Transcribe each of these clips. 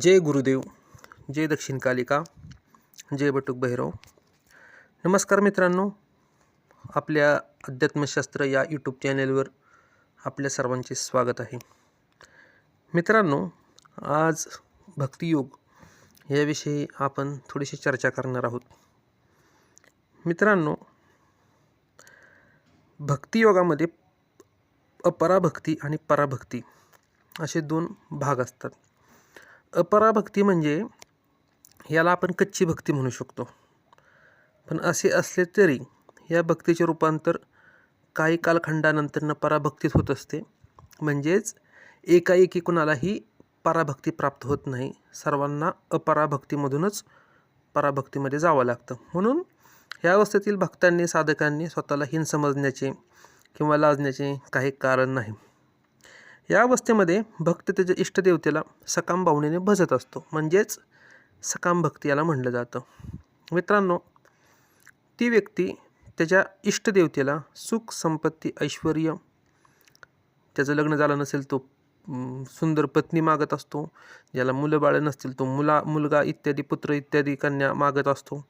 जय गुरुदेव जय दक्षिण कालिका जय बटुक भैरव. नमस्कार मित्रांनो आपल्या अध्यात्मशास्त्र या यूट्यूब चॅनेलवर आपल्या सर्वांचे स्वागत आहे. मित्रांनो आज भक्तियोग याविषयी आपण थोडीशी चर्चा करणार आहोत. मित्रांनो भक्तियोगामध्ये अपराभक्ती आणि पराभक्ती असे दोन भाग असतात. अपराभक्ती म्हणजे याला आपण कच्ची भक्ती म्हणू शकतो. पण असे असले तरी या भक्तीचे रूपांतर काही कालखंडानंतर पराभक्तीत होत असते. म्हणजेच एकाएकी कुणालाही पराभक्ती प्राप्त होत नाही. सर्वांना अपराभक्तीमधूनच पराभक्तीमध्ये जावं लागतं. म्हणून ह्या अवस्थेतील भक्तांनी साधकांनी स्वतःला हीन समजण्याचे किंवा लाजण्याचे काही कारण नाही. या अवस्थेमध्ये भक्त त्याच्या इष्टदेवतेला सकाम भावनेने भजत असतो. म्हणजेच सकाम भक्ती याला म्हटलं जातं. मित्रांनो ती व्यक्ती त्याच्या इष्टदेवतेला सुख संपत्ती ऐश्वर त्याचं लग्न झालं नसेल तो सुंदर पत्नी मागत असतो ज्याला मुलं बाळं नसतील तो मुला मुलगा इत्यादी पुत्र इत्यादी कन्या मागत असतो.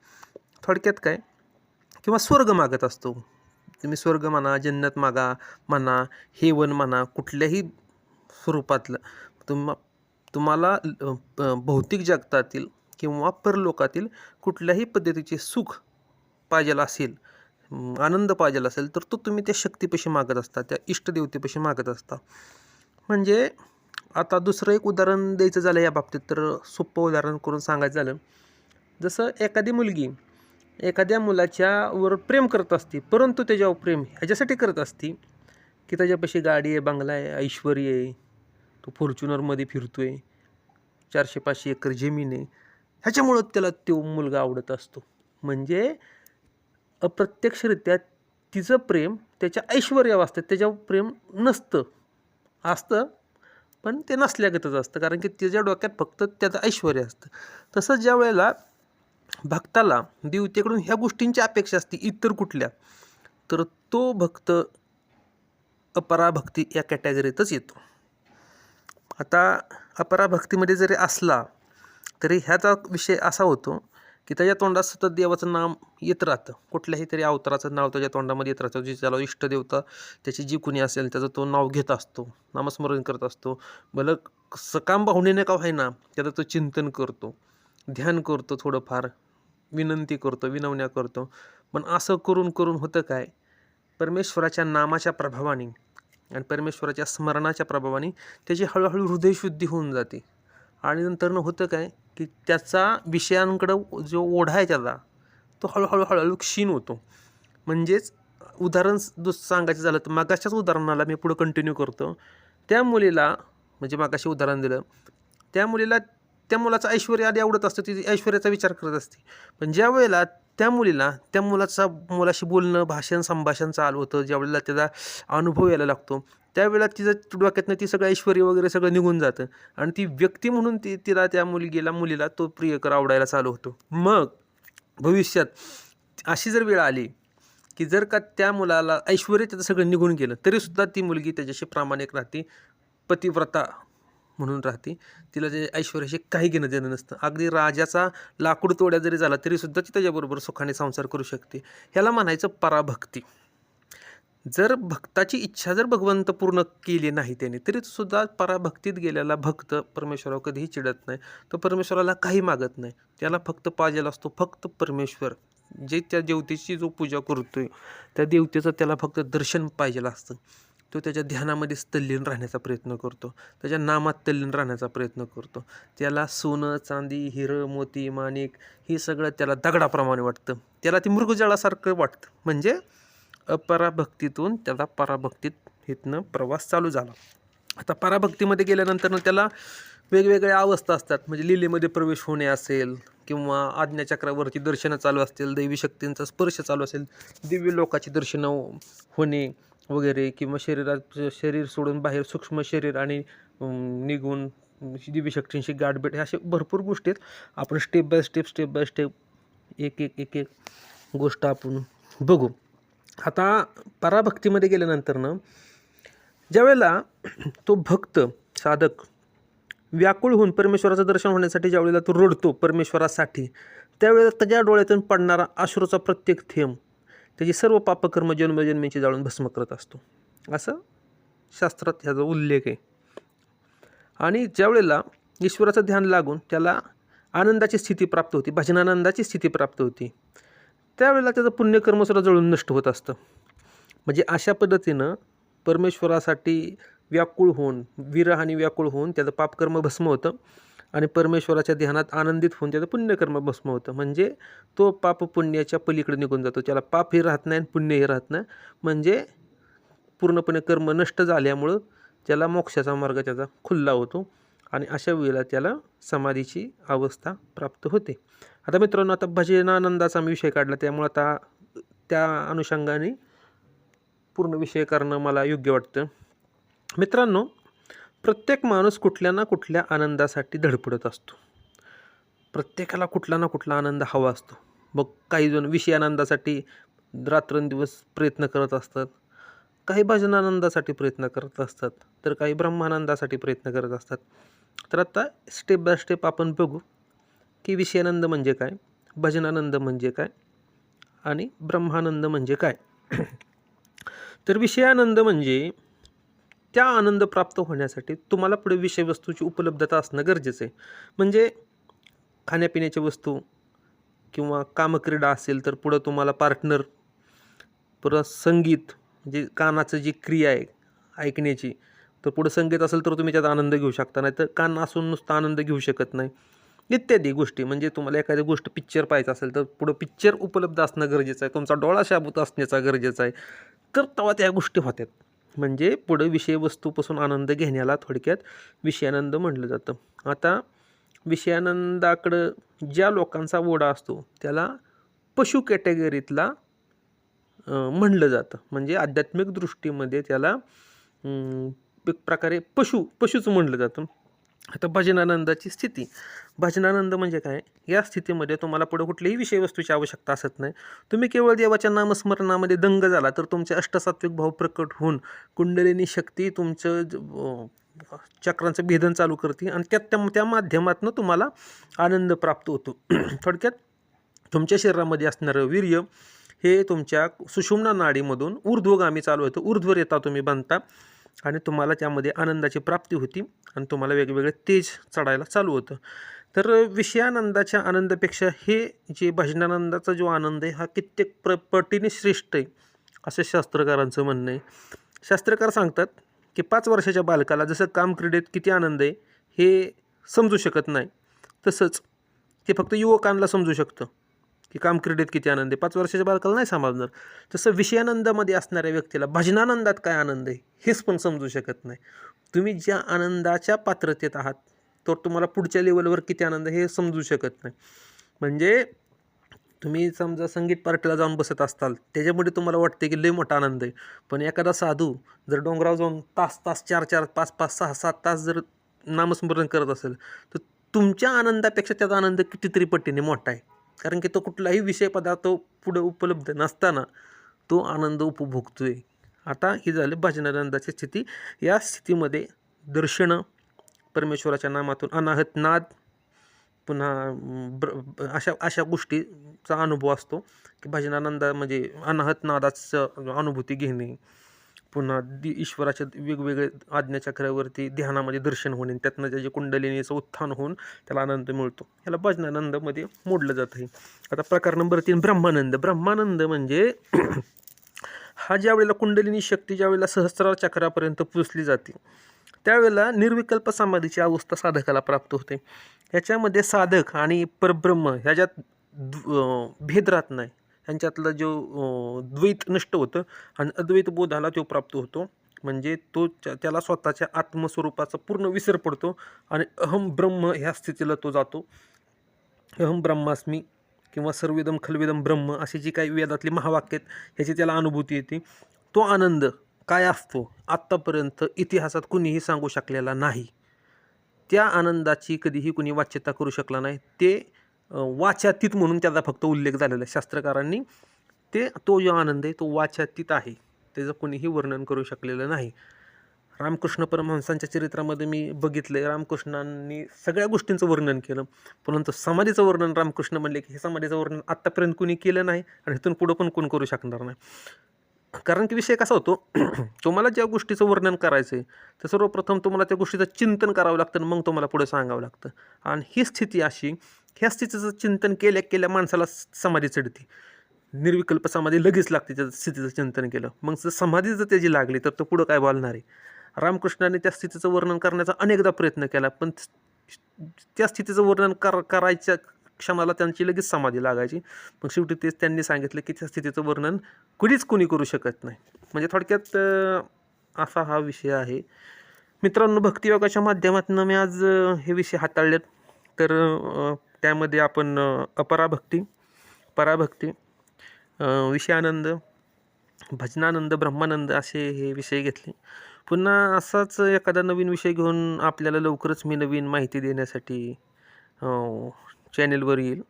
थोडक्यात काय? किंवा स्वर्ग मागत असतो. तुम्ही स्वर्ग म्हणा जन्नत मागा म्हणा हेवन म्हणा कुठल्याही स्वरूपातलं. तुम्हा तुम्हाला भौतिक जगतातील किंवा परलोकातील कुठल्याही पद्धतीचे सुख पाहिजेल असेल आनंद पाहिजेल असेल तर तो तुम्ही त्या शक्तीपाशी मागत असता त्या इष्टदेवतेपाशी मागत असता. म्हणजे आता दुसरं एक उदाहरण द्यायचं झालं या बाबतीत तर सोपं उदाहरण करून सांगायचं झालं. जसं एखादी मुलगी एखाद्या मुलाच्यावर प्रेम करत असते परंतु त्याच्यावर प्रेम ह्याच्यासाठी करत असते की त्याच्यापाशी गाडी आहे बंगला आहे ऐश्वर आहे तो फॉर्च्युनरमध्ये फिरतो आहे चारशे पाचशे एकर जमीन आहे. ह्याच्यामुळं त्याला तो मुलगा आवडत असतो. म्हणजे अप्रत्यक्षरित्या तिचं प्रेम त्याच्या ऐश्वर्यावर असतं. त्याच्यावर प्रेम नसतं. असतं पण ते नसल्यागतच असतं. कारण की त्याच्या डोक्यात फक्त त्याचं ऐश्वर असतं. तसंच ज्या वेळेला भक्ताला देवतेकडून ह्या गोष्टींची अपेक्षा असते इतर कुठल्या तर तो भक्त अपराभक्ती या कॅटेगरीतच येतो. आता अपराभक्तीमध्ये जरी असला तरी ह्याचा विषय असा होतो की त्याच्या तोंडात सतत देवाचं नाम येत राहतं. कुठल्याही तरी अवताराचं नाव त्याच्या तोंडामध्ये येत राहतं. जी त्याला इष्टदेवता त्याची जी कुणी असेल त्याचं तो नाव घेत असतो नामस्मरण करत असतो. भलं सकाम भावनेने का व्हायना त्याचं तो चिंतन करतो ध्यान करतो थोडंफार विनंती करतो विनवण्या करतो. पण असं करून करून होतं काय? परमेश्वराच्या नामाच्या प्रभावाने आणि परमेश्वराच्या स्मरणाच्या प्रभावाने त्याची हळूहळू हृदयशुद्धी होऊन जाते. आणि नंतरनं होतं काय की त्याचा विषयांकडं जो ओढा आहे त्याचा तो हळूहळू हळूहळू क्षीण होतो. म्हणजेच उदाहरण दुस सांगायचं झालं तर मागाच्याच उदाहरणाला मी पुढं कंटिन्यू करतो. त्या मुलीला म्हणजे मागाशी उदाहरण दिलं त्या मुलीला त्या मुलाचं ऐश्वर्य आधी आवडत असतं ती ऐश्वर्याचा विचार करत असते. पण ज्या वेळेला त्या मुलीला त्या मुलाचा मुलाशी बोलणं भाषण संभाषण चालू होतं ज्या वेळेला त्याचा अनुभव यायला लागतो त्यावेळेला तिचं डोक्यातनं ती सगळं ऐश्वर वगैरे सगळं निघून जातं. आणि ती व्यक्ती म्हणून ती तिला त्या मुलगीला मुलीला तो प्रियकर आवडायला चालू होतो. मग भविष्यात अशी जर वेळ आली की जर का त्या मुलाला ऐश्वर त्याचं सगळं निघून गेलं तरीसुद्धा ती मुलगी त्याच्याशी प्रामाणिक राहते. पतिव्रता म्हणून राहते. तिला जे ऐश्वर्याशी काही घेणं देणं नसतं. अगदी राजाचा लाकूड तोड्या जरी झाला तरीसुद्धा ती त्याच्याबरोबर सुखाने संसार करू शकते. ह्याला म्हणायचं पराभक्ती. जर भक्ताची इच्छा जर भगवंत पूर्ण केली नाही त्याने तरीसुद्धा पराभक्तीत गेलेला भक्त परमेश्वरावर कधीही चिडत नाही. तो परमेश्वराला काही मागत नाही. त्याला फक्त पाजेल असतो फक्त परमेश्वर. जे त्या देवतेची जो पूजा करतोय त्या देवतेचं त्याला फक्त दर्शन पाहिजेलं असतं. तो त्याच्या ध्यानामध्ये तल्लीन राहण्याचा प्रयत्न करतो. त्याच्या नामात तल्लीन राहण्याचा प्रयत्न करतो. त्याला सोनं चांदी हिरं मोती माणिक हे सगळं त्याला दगडाप्रमाणे वाटतं. त्याला ते मृगजळासारखं वाटतं. म्हणजे अपराभक्तीतून त्याला पराभक्तीत इथनं प्रवास चालू झाला. आता पराभक्तीमध्ये गेल्यानंतर त्याला वेगवेगळ्या अवस्था असतात. म्हणजे लिलेमध्ये प्रवेश होणे असेल किंवा आज्ञाचक्रावरती दर्शनं चालू असतील दैवी शक्तींचा स्पर्श चालू असेल दिव्य लोकाची दर्शनं होणे वगैरे किंवा शरीरात शरीर सोडून बाहेर सूक्ष्म शरीर आणि निघून दिव्य गाठभेट ह्या अशा भरपूर गोष्टी आहेत. आपण step by step step by step एक एक एक एक गोष्ट आपण बघू. आता पराभक्तीमध्ये गेल्यानंतर ना ज्यावेळेला तो भक्त साधक व्याकुळ होऊन परमेश्वराचं दर्शन होण्यासाठी ज्यावेळेला तो रडतो परमेश्वरासाठी त्यावेळेला त्याच्या डोळ्यातून पडणारा अश्रूचा प्रत्येक थेंब त्याची सर्व पापकर्म जन्मजन्मीची जाळून भस्म करत असतो. असं शास्त्रात ह्याचा उल्लेख आहे. आणि ज्यावेळेला ईश्वराचं ध्यान लागून त्याला आनंदाची स्थिती प्राप्त होती भजनानंदाची स्थिती प्राप्त होती त्यावेळेला त्याचं पुण्यकर्मसुद्धा जळून नष्ट होत असतं. म्हणजे अशा पद्धतीनं परमेश्वरासाठी व्याकुळ होऊन विरह आणि व्याकुळ होऊन त्याचं पापकर्म भस्म होतं. आणि परमेश्वराच्या ध्यानात आनंदित होऊन त्याचं पुण्यकर्म भस्म होतं. म्हणजे तो पाप पुण्याच्या पलीकडे निघून जातो. त्याला पापही राहत नाही आणि पुण्यही राहत नाही. म्हणजे पूर्णपणे कर्म नष्ट झाल्यामुळं त्याला मोक्षाचा मार्ग त्याचा खुल्ला होतो आणि अशा वेळेला त्याला समाधीची अवस्था प्राप्त होते. आता मित्रांनो आता भजनानंदाचा मी विषय काढला. त्यामुळं आता त्या अनुषंगाने पूर्ण विषय करणं मला योग्य वाटतं. मित्रांनो प्रत्येक माणूस कुठल्या ना कुठल्या आनंदासाठी धडपडत असतो. प्रत्येकाला कुठला ना कुठला आनंद हवा असतो. मग काही जण विषय आनंदासाठी रात्रंदिवस प्रयत्न करत असतात. काही भजनानंदासाठी प्रयत्न करत असतात. तर काही ब्रह्मानंदासाठी प्रयत्न करत असतात. तर आता स्टेप बाय स्टेप आपण बघू की विषयानंद म्हणजे काय भजनानंद म्हणजे काय आणि ब्रह्मानंद म्हणजे काय. तर विषयानंद म्हणजे त्या आनंद प्राप्त होण्यासाठी तुम्हाला पुढे विषयवस्तूची उपलब्धता असणं गरजेचं आहे. म्हणजे खाण्यापिण्याच्या वस्तू किंवा कामक्रीडा असेल तर पुढं तुम्हाला पार्टनर परत संगीत म्हणजे कानाचं जी क्रिया आहे ऐकण्याची तर पुढं संगीत असेल तर तुम्ही त्यात आनंद घेऊ शकता नाही तर कान असून नुसता आनंद घेऊ शकत नाही. इत्यादी गोष्टी म्हणजे तुम्हाला एखादी गोष्ट पिक्चर पाहायचं असेल तर पुढं पिक्चर उपलब्ध असणं गरजेचं आहे तुमचा डोळा शाबूत असण्याचा गरजेचा आहे. तर तेव्हा त्या गोष्टी होत्यात. म्हणजे पुढं विषयवस्तूपासून आनंद घेण्याला थोडक्यात विषयानंद म्हटलं जातं. आता विषयानंदाकडं ज्या लोकांचा ओढा असतो त्याला पशु कॅटेगरीतला म्हणलं जातं. म्हणजे आध्यात्मिक दृष्टीमध्ये त्याला एक प्रकारे पशु पशुच म्हणलं जातं. आता भजनानंदाची स्थिती. भजनानंद म्हणजे काय? या स्थितीमध्ये तुम्हाला पुढे कुठल्याही विषयवस्तूची आवश्यकता असत नाही. तुम्ही केवळ देवाच्या नामस्मरणामध्ये दंग झाला तर तुमचे अष्टसात्विक भाव प्रकट होऊन कुंडलिनी शक्ती तुमचं चक्रांचं भेदन चालू करते आणि त्या त्या त्या माध्यमातून तुम्हाला आनंद प्राप्त होतो. थोडक्यात तुमच्या शरीरामध्ये असणारं वीर्य हे तुमच्या सुषुम्ना नाडीमधून ऊर्ध्वगामी चालू होतं. ऊर्ध्वरेता तुम्ही बांधता आणि तुम्हाला त्यामध्ये आनंदाची प्राप्ती होती आणि तुम्हाला वेगवेगळे तेज चढायला चालू होतं. तर विषयानंदाच्या आनंदापेक्षा हे जे भजनानंदाचा जो आनंद आहे हा कित्येक प्र पटीने श्रेष्ठ आहे असं शास्त्रकारांचं म्हणणं आहे. शास्त्रकार सांगतात की पाच वर्षाच्या बालकाला जसं काम क्रीडेत किती आनंद आहे हे समजू शकत नाही तसंच ते फक्त युवकांना समजू शकतं. की काम क्रीडेत किती आनंद आहे? पाच वर्षाच्या बालकाला नाही समजणार तसं विषयानंदामध्ये असणाऱ्या व्यक्तीला भजनानंदात काय आनंद आहे? हेच पण समजू शकत नाही. तुम्ही ज्या आनंदाच्या पात्रतेत आहात तर तुम्हाला पुढच्या लेवलवर किती आनंद आहे हे समजू शकत नाही. म्हणजे तुम्ही समजा संगीत पार्टीला जाऊन बसत असताल त्याच्यामुळे तुम्हाला वाटते की लय मोठा आनंद आहे. पण एखादा साधू जर डोंगरावर जाऊन तास तास चार चार पाच पाच सहा सात तास जर नामस्मरण करत असेल तर तुमच्या आनंदापेक्षा त्याचा आनंद कितीतरी पटीने मोठा आहे. कारण की तो कुठलाही विषय पदार्थ पुढं उपलब्ध नसताना तो आनंद उपभोगतो आहे आता ही झाली भजनानंदाची स्थिती. या स्थितीमध्ये दर्शनं परमेश्वराच्या नामातून अनाहत नाद पुन्हा ब्र अशा अशा गोष्टीचा अनुभव असतो की भजनानंद म्हणजे अनाहत नादाचं अनुभूती घेणे. पुन्हा दि ईश्वराच्या वेगवेगळे आज्ञाचक्रावरती ध्यानामध्ये दर्शन होणे त्यातनं त्याचे कुंडलिनीचं उत्थान होऊन त्याला आनंद मिळतो. याला भजनानंदमध्ये मोडलं जात आहे आता प्रकार नंबर तीन ब्रह्मानंद. ब्रह्मानंद म्हणजे हा ज्या वेळेला कुंडलिनी शक्ती ज्या वेळेला सहस्रार चक्रापर्यंत पोचली जाते त्यावेळेला निर्विकल्प समाधीची अवस्था साधकाला प्राप्त होते. ह्याच्यामध्ये साधक आणि परब्रह्म ह्याच्यात भेद राहत नाही. ह्यांच्यातला जो द्वैत नष्ट होतं आणि अद्वैत बोधाला तो प्राप्त होतो. म्हणजे तो त्याला स्वतःच्या आत्मस्वरूपाचा पूर्ण विसर पडतो आणि अहम ब्रह्म ह्या स्थितीला तो जातो. अहम ब्रह्मास्मी किंवा सर्वेदम खलवेदम ब्रह्म अशी जी काही वेदातली महावाक्य आहेत ह्याची त्याला अनुभूती येते. तो आनंद काय असतो? आत्तापर्यंत इतिहासात कुणीही सांगू शकलेला नाही. त्या आनंदाची कधीही कुणी वाच्यता करू शकला नाही. ते अं, वाच्यातीत म्हणून त्याचा फक्त उल्लेख झालेला आहे. शास्त्रकारांनी ते तो जो आनंद आहे तो वाच्यातीत आहे. त्याचं कोणीही वर्णन करू शकलेलं नाही. रामकृष्ण परमहंसांच्या चरित्रामध्ये मी बघितलं आहे रामकृष्णांनी सगळ्या गोष्टींचं वर्णन केलं. परंतु समाधीचं वर्णन रामकृष्ण म्हणले की हे समाधीचं वर्णन आत्तापर्यंत कुणी केलं नाही आणि इथून पुढं पण कोण करू शकणार नाही. कारण की विषय कसा होतो? तुम्हाला ज्या गोष्टीचं वर्णन करायचं आहे तर सर्वप्रथम तुम्हाला त्या गोष्टीचं चिंतन करावं लागतं आणि मग तुम्हाला पुढे सांगावं लागतं. आणि ही स्थिती अशी ह्या स्थितीचं चिंतन केल्या केल्या माणसाला समाधी चढते. निर्विकल्प समाधी लगेच लागते त्या स्थितीचं चिंतन केलं. मग जर समाधी जर त्याची लागली तर तो पुढं काय बोलणार आहे? रामकृष्णाने त्या स्थितीचं वर्णन करण्याचा अनेकदा प्रयत्न केला पण त्या स्थितीचं वर्णन कर करायच्या क्षमाला त्यांची लगेच समाधी लागायची. मग शेवटी तेच त्यांनी सांगितलं की त्या स्थितीचं वर्णन कुणीच कोणी करू शकत नाही. म्हणजे थोडक्यात असा हा विषय आहे. मित्रांनो भक्तियोगाच्या माध्यमातून मी आज हे विषय हाताळलेत. तर त्यामध्ये आपण अपराभक्ती पराभक्ती विषयानंद भजनानंद ब्रह्मानंद असे हे विषय घेतले. पुन्हा असाच एखादा नवीन विषय घेऊन आपल्याला लवकरच मी नवीन माहिती देण्यासाठी चॅनेलवर येईल.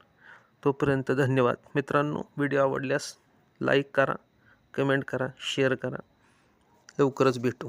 तोपर्यंत धन्यवाद. मित्रांनो व्हिडिओ आवडल्यास लाईक करा कमेंट करा शेअर करा. लवकरच भेटू.